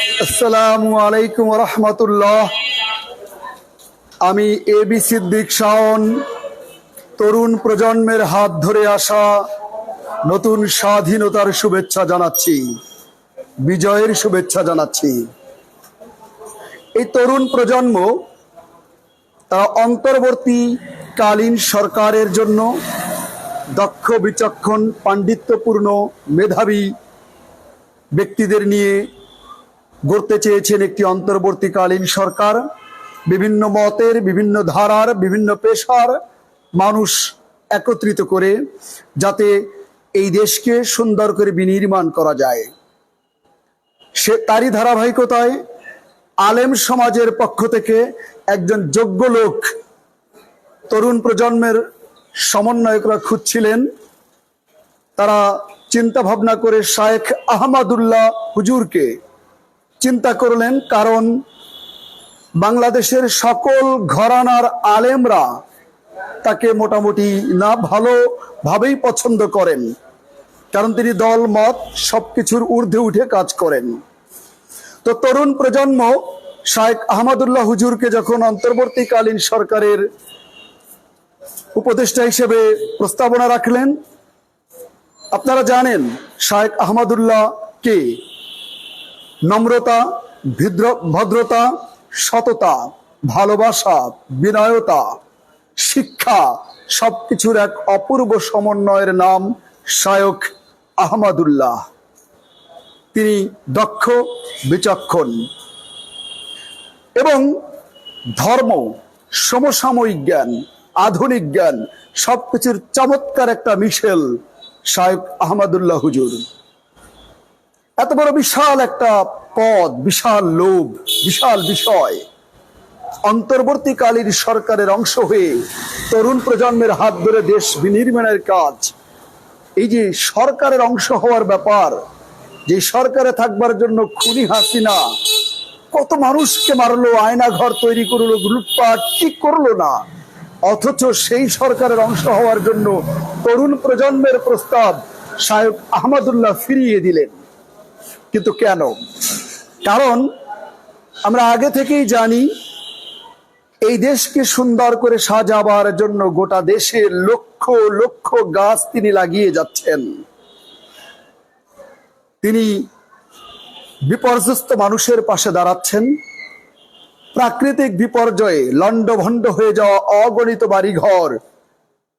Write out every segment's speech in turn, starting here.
আসসালামু আলাইকুম রহমতুল্লাহ। আমি এ বি সিদ্দিক শাওন, তরুণ প্রজন্মের হাত ধরে আসা নতুন স্বাধীনতার শুভেচ্ছা জানাচ্ছি, বিজয়ের শুভেচ্ছা জানাচ্ছি। এই তরুণ প্রজন্ম, তারা অন্তর্বর্তীকালীন সরকারের জন্য দক্ষ, বিচক্ষণ, পাণ্ডিত্যপূর্ণ, মেধাবী ব্যক্তিদের নিয়ে গড়তে চেয়েছেন একটি অন্তর্বর্তীকালীন সরকার। বিভিন্ন মতের, বিভিন্ন ধারার, বিভিন্ন পেশার মানুষ একত্রিত করে যাতে এই দেশকে সুন্দর করে বিনির্মাণ করা যায়। সে তারই ধারাবাহিকতায় আলেম সমাজের পক্ষ থেকে একজন যোগ্য লোক তরুণ প্রজন্মের সমন্বয়করা খুঁজছিলেন। তারা চিন্তা ভাবনা করে শায়েখ আহমদুল্লাহ হুজুরকে চিন্তা করলেন, কারণ বাংলাদেশের সকল ঘরানার আলেমরা তাকে মোটামুটি না ভালোভাবেই পছন্দ করেন। কারণ তিনি দল, মত সবকিছুর ঊর্ধ্বে উঠে কাজ করেন। তো তরুণ প্রজন্ম শায়েখ আহমদুল্লাহ হুজুরকে যখন অন্তর্বর্তীকালীন সরকারের উপদেষ্টা হিসেবে প্রস্তাবনা রাখলেন, আপনারা জানেন শায়েখ আহমদুল্লাহ কে? নম্রতা, ভদ্র, ভদ্রতা, সততা, ভালোবাসা, বিনয়তা, শিক্ষা, সবকিছুর এক অপূর্ব সমন্বয়ের নাম শায়ক আহমদুল্লাহ। তিনি দক্ষ, বিচক্ষণ এবং ধর্ম, সমসাময়িক জ্ঞান, আধুনিক জ্ঞান, সবকিছুর চমৎকার একটা মিশেল শায়ক আহমদুল্লাহ হুজুর। এত বড় বিশাল একটা পদ, বিশাল লোভ, বিশাল বিষয়। অন্তর্বর্তীকালীন সরকারের অংশ হয়ে তরুণ প্রজন্মের হাত ধরে দেশ বিনির্মাণের কাজ। এই যে সরকারের অংশ হওয়ার ব্যাপার, যে সরকারে থাকবার জন্য খুনি হাসিনা, কত মানুষকে মারলো আয়না ঘর তৈরি করল, লুটপাট কি করল না? অথচ সেই সরকারের অংশ হওয়ার জন্য তরুণ প্রজন্মের প্রস্তাব সাহেব আহমদুল্লাহ ফিরিয়ে দিলেন। কিন্তু কেন? কারণ আমরা আগে থেকেই জানি, এই দেশকে সুন্দর করে সাজাবার জন্য গোটা দেশে লক্ষ লক্ষ গাছ তিনি লাগিয়ে যাচ্ছেন। তিনি বিপর্যস্ত মানুষের পাশে দাঁড়াচ্ছেন। প্রাকৃতিক বিপর্যয়ে লণ্ডভণ্ড হয়ে যাওয়া অগণিত বাড়িঘর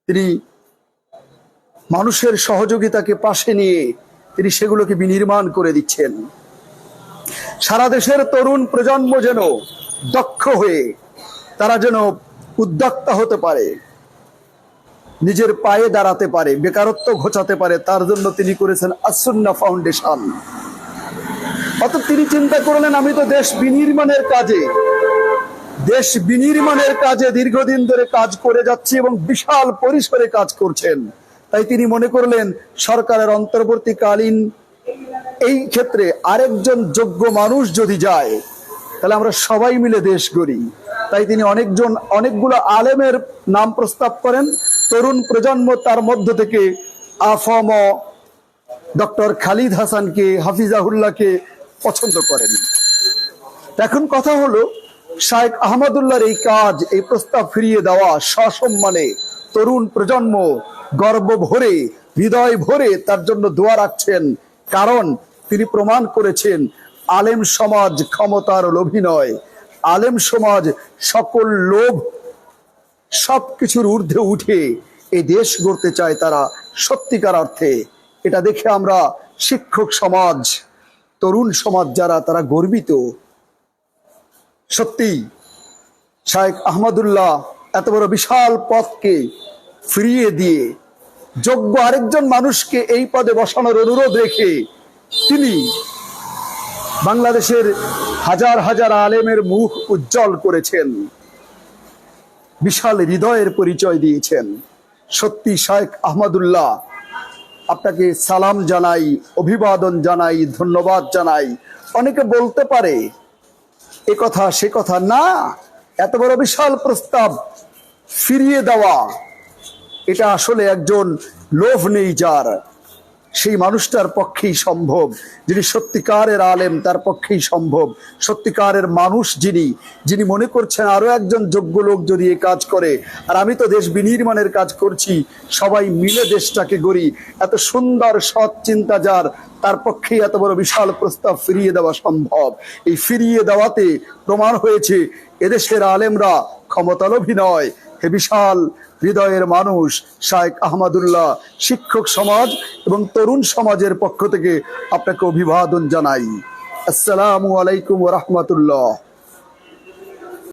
তিনি মানুষের সহযোগিতাকে পাশে নিয়ে তিনি সেগুলোকে বিনির্মাণ করে দিচ্ছেন। সারা দেশের তরুণ প্রজন্ম যেন দক্ষ হয়ে তারা যেন উদ্যোক্তা হতে পারে, নিজের পায়ে দাঁড়াতে পারে, বেকারত্ব ঘোচাতে পারে, তার জন্য তিনি করেছেন আসন্না ফাউন্ডেশন। অত তিনি চিন্তা করলেন, আমি তো দেশ বিনির্মাণের কাজে, দেশ বিনির্মাণের কাজে দীর্ঘদিন ধরে কাজ করে যাচ্ছি এবং বিশাল পরিসরে কাজ করছেন। তাই তিনি মনে করলেন, সরকারের অন্তর্বর্তীকালীন এই ক্ষেত্রে আরেকজন যোগ্য মানুষ যদি যায়, তাহলে আমরা সবাই মিলে দেশ গড়ি। তাই তিনি অনেকজন, অনেকগুলো আলেমের নাম প্রস্তাব করেন। তরুণ প্রজন্ম তার মধ্য থেকে আফম ডক্টর খালিদ হাসানকে, হাফিজাহুল্লাহকে পছন্দ করেন। এখন কথা হলো, শায়েখ আহমদুল্লাহর এই কাজ, এই প্রস্তাব ফিরিয়ে দেওয়া সসম্মানে তরুণ প্রজন্ম গর্ব ভরে, হৃদয় ভরে তার জন্য দোয়া রাখছেন। কারণ তিনি প্রমাণ করেছেন, আলেম সমাজ ক্ষমতার লোভী নয় আলেম সমাজ সকল লোভ সবকিছুর ঊর্ধ্বে উঠে এই দেশ গড়তে চায় তারা সত্যিকার অর্থে। এটা দেখে আমরা শিক্ষক সমাজ, তরুণ সমাজ যারা, তারা গর্বিত। সত্যি শায়েখ আহমদুল্লাহ এত বড় বিশাল পথকে ফিরিয়ে দিয়ে যোগ্য আরেকজন মানুষকে এই পদে বসানোর অনুরোধ রেখে তিনি বাংলাদেশের হাজার হাজার আলেমের মুখ উজ্জ্বল করেছেন, বিশাল হৃদয়ের পরিচয় দিয়েছেন। সত্যি শায়েখ আহমদুল্লাহ, আপনাকে সালাম জানাই, অভিবাদন জানাই, ধন্যবাদ জানাই। অনেকে বলতে পারে, এ কথা সে কথা না এত বড় বিশাল প্রস্তাব ফিরিয়ে দেওয়া। এটা আসলে একজন লোভ নেই যার। সেই মানুষটার পক্ষেই সম্ভব, যিনি সত্যিকারের আলেম, তার পক্ষেই সম্ভব। সত্যিকারের মানুষ যিনি যিনি মনে করছেন আরও একজন যোগ্য লোক যদি এ কাজ করে। আর আমি তো দেশ বিনির্মাণের কাজ করছি, সবাই মিলে দেশটাকে গড়ি। এত সুন্দর সৎ চিন্তা যার তার পক্ষেই এত বড় বিশাল প্রস্তাব ফিরিয়ে দেওয়া সম্ভব। এই ফিরিয়ে দেওয়াতে প্রমাণ হয়েছে, এদেশের আলেমরা ক্ষমতালোভী নয় হে বিশাল হৃদয়ের মানুষ শায়েক আহমদুল্লাহ শিক্ষক সমাজ এবং তরুণ সমাজের পক্ষ থেকে আপনাকে অভিবাদন জানাই। আসসালামু আলাইকুম রহমতুল্লাহ।